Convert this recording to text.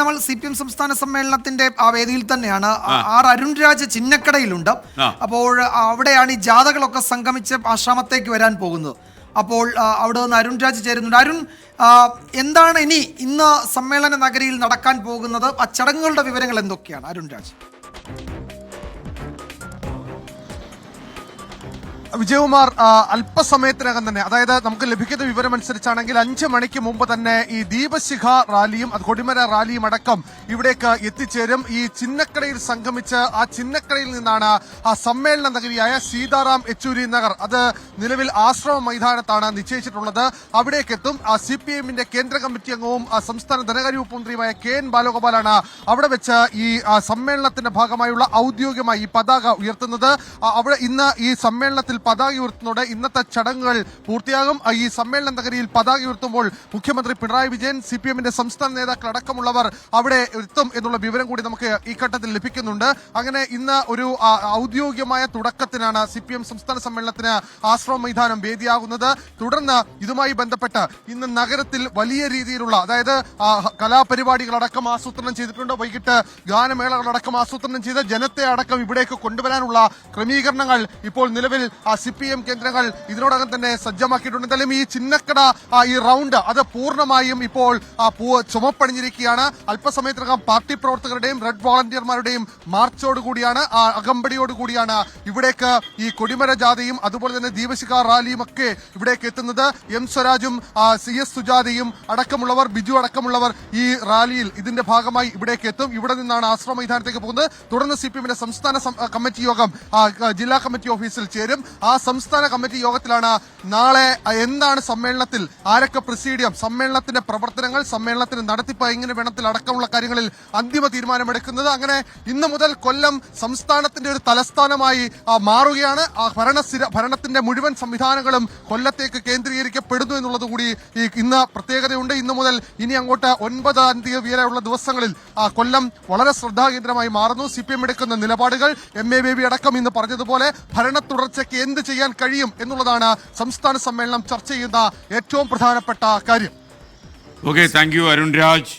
നമ്മൾ C P M സംസ്ഥാന സമ്മേളനത്തിന്റെ ആ വേദിയിൽ തന്നെയാണ്. ആർ അരുൺ രാജ് ചിന്നക്കടയിലുണ്ട്. അപ്പോൾ അവിടെയാണ് ഈ ജാഥകളൊക്കെ സംഗമിച്ച് ആശ്രമത്തേക്ക് വരാൻ പോകുന്നത്. അപ്പോൾ അവിടെ നിന്ന് അരുൺ രാജ് ചേരുന്നുണ്ട്. അരുൺ എന്താണ് ഇനി ഇന്ന് സമ്മേളന നഗരിയിൽ നടക്കാൻ പോകുന്നത്? ആ ചടങ്ങുകളുടെ വിവരങ്ങൾ എന്തൊക്കെയാണ്? അരുൺ രാജ്. വിജയകുമാർ അല്പസമയത്തിനകം തന്നെ അതായത് നമുക്ക് ലഭിക്കുന്ന വിവരം അനുസരിച്ചാണെങ്കിൽ അഞ്ച് മണിക്ക് മുമ്പ് തന്നെ ഈ ദീപശിഖ റാലിയും അത് കൊടിമര റാലിയും അടക്കം ഇവിടേക്ക് എത്തിച്ചേരും. ഈ ചിന്നക്കടയിൽ സംഗമിച്ച് ആ ചിന്നക്കടയിൽ നിന്നാണ് ആ സമ്മേളന നഗരിയായ സീതാറാം യെച്ചൂരി നഗർ. അത് നിലവിൽ ആശ്രമ മൈതാനത്താണ് നിശ്ചയിച്ചിട്ടുള്ളത്. അവിടേക്ക് എത്തും ആ സി പി എമ്മിന്റെ കേന്ദ്ര കമ്മിറ്റി അംഗവും സംസ്ഥാന ധനകാര്യ വകുപ്പ് മന്ത്രിയുമായ കെ എൻ ബാലഗോപാലാണ് അവിടെ വെച്ച് ഈ സമ്മേളനത്തിന്റെ ഭാഗമായുള്ള ഔദ്യോഗികമായി ഈ പതാക ഉയർത്തുന്നത്. അവിടെ ഇന്ന് ഈ സമ്മേളനത്തിൽ പതാക ഉയർത്തുന്നതോടെ ഇന്നത്തെ ചടങ്ങുകൾ പൂർത്തിയാകും. ഈ സമ്മേളന നഗരിയിൽ പതാക ഉയർത്തുമ്പോൾ മുഖ്യമന്ത്രി പിണറായി വിജയൻ സി പി എമ്മിന്റെ സംസ്ഥാന നേതാക്കൾ അടക്കമുള്ളവർ അവിടെ എത്തും എന്നുള്ള വിവരം കൂടി നമുക്ക് ഈ ഘട്ടത്തിൽ ലഭിക്കുന്നുണ്ട്. അങ്ങനെ ഇന്ന് ഒരു ഔദ്യോഗികമായ തുടക്കത്തിനാണ് സി പി എം സംസ്ഥാന സമ്മേളനത്തിന് ആശ്രമ മൈതാനം വേദിയാകുന്നത്. തുടർന്ന് ഇതുമായി ബന്ധപ്പെട്ട് ഇന്ന് നഗരത്തിൽ വലിയ രീതിയിലുള്ള അതായത് കലാപരിപാടികളടക്കം ആസൂത്രണം ചെയ്തിട്ടുണ്ട്. വൈകിട്ട് ഗാനമേളകളടക്കം ആസൂത്രണം ചെയ്ത് ജനത്തെ അടക്കം ഇവിടേക്ക് കൊണ്ടുവരാനുള്ള ക്രമീകരണങ്ങൾ ഇപ്പോൾ നിലവിൽ സി പി എം കേന്ദ്രങ്ങൾ ഇതിനോടകം തന്നെ സജ്ജമാക്കിയിട്ടുണ്ട്. എന്തായാലും ഈ ചിന്നക്കട ഈ റൗണ്ട് അത് പൂർണമായും ഇപ്പോൾ ചുമപ്പണിഞ്ഞിരിക്കുകയാണ്. അല്പസമയത്തിനകം പാർട്ടി പ്രവർത്തകരുടെയും റെഡ് വോളണ്ടിയർമാരുടെയും മാർച്ചോട് കൂടിയാണ് ആ, അകമ്പടിയോട് കൂടിയാണ് ഇവിടേക്ക് ഈ കൊടിമര ജാഥയും അതുപോലെ തന്നെ ദീപശിഖ റാലിയും ഒക്കെ ഇവിടേക്ക് എത്തുന്നത്. എം സ്വരാജും സി എസ് സുജാതയും അടക്കമുള്ളവർ ബിജു അടക്കമുള്ളവർ ഈ റാലിയിൽ ഇതിന്റെ ഭാഗമായി ഇവിടേക്ക് എത്തും. ഇവിടെ നിന്നാണ് ആശ്രമ മൈതാനത്തേക്ക് പോകുന്നത്. തുടർന്ന് സി പി എമ്മിന്റെ സംസ്ഥാന കമ്മിറ്റി യോഗം ജില്ലാ കമ്മിറ്റി ഓഫീസിൽ ചേരും. ആ സംസ്ഥാന കമ്മിറ്റി യോഗത്തിലാണ് നാളെ എന്താണ് സമ്മേളനത്തിൽ ആരൊക്കെ പ്രസീഡിയം സമ്മേളനത്തിന്റെ പ്രവർത്തനങ്ങൾ സമ്മേളനത്തിന്റെ നടത്തിപ്പ് എങ്ങനെ വേണത്തിൽ അടക്കമുള്ള കാര്യങ്ങളിൽ അന്തിമ തീരുമാനമെടുക്കുന്നത്. അങ്ങനെ ഇന്ന് മുതൽ കൊല്ലം സംസ്ഥാനത്തിന്റെ ഒരു തലസ്ഥാനമായി മാറുകയാണ്. ആ ഭരണ ഭരണത്തിന്റെ മുഴുവൻ സംവിധാനങ്ങളും കൊല്ലത്തേക്ക് കേന്ദ്രീകരിക്കപ്പെടുന്നു എന്നുള്ളത് കൂടി ഇന്ന് പ്രത്യേകതയുണ്ട്. ഇന്ന് മുതൽ ഇനി അങ്ങോട്ട് ഒൻപതാം തീയതി വരെയുള്ള ദിവസങ്ങളിൽ ആ, കൊല്ലം വളരെ ശ്രദ്ധാകേന്ദ്രമായി മാറുന്നു. സി പി എം എടുക്കുന്ന നിലപാടുകൾ എം എ ബേബി അടക്കം ഇന്ന് പറഞ്ഞതുപോലെ ഭരണ തുടർച്ചയ്ക്ക് എന്ത് ചെയ്യാൻ കഴിയും എന്നുള്ളതാണ് സംസ്ഥാന സമ്മേളനം ചർച്ച ചെയ്യുന്ന ഏറ്റവും പ്രധാനപ്പെട്ട കാര്യം. Okay thank you Arun Raj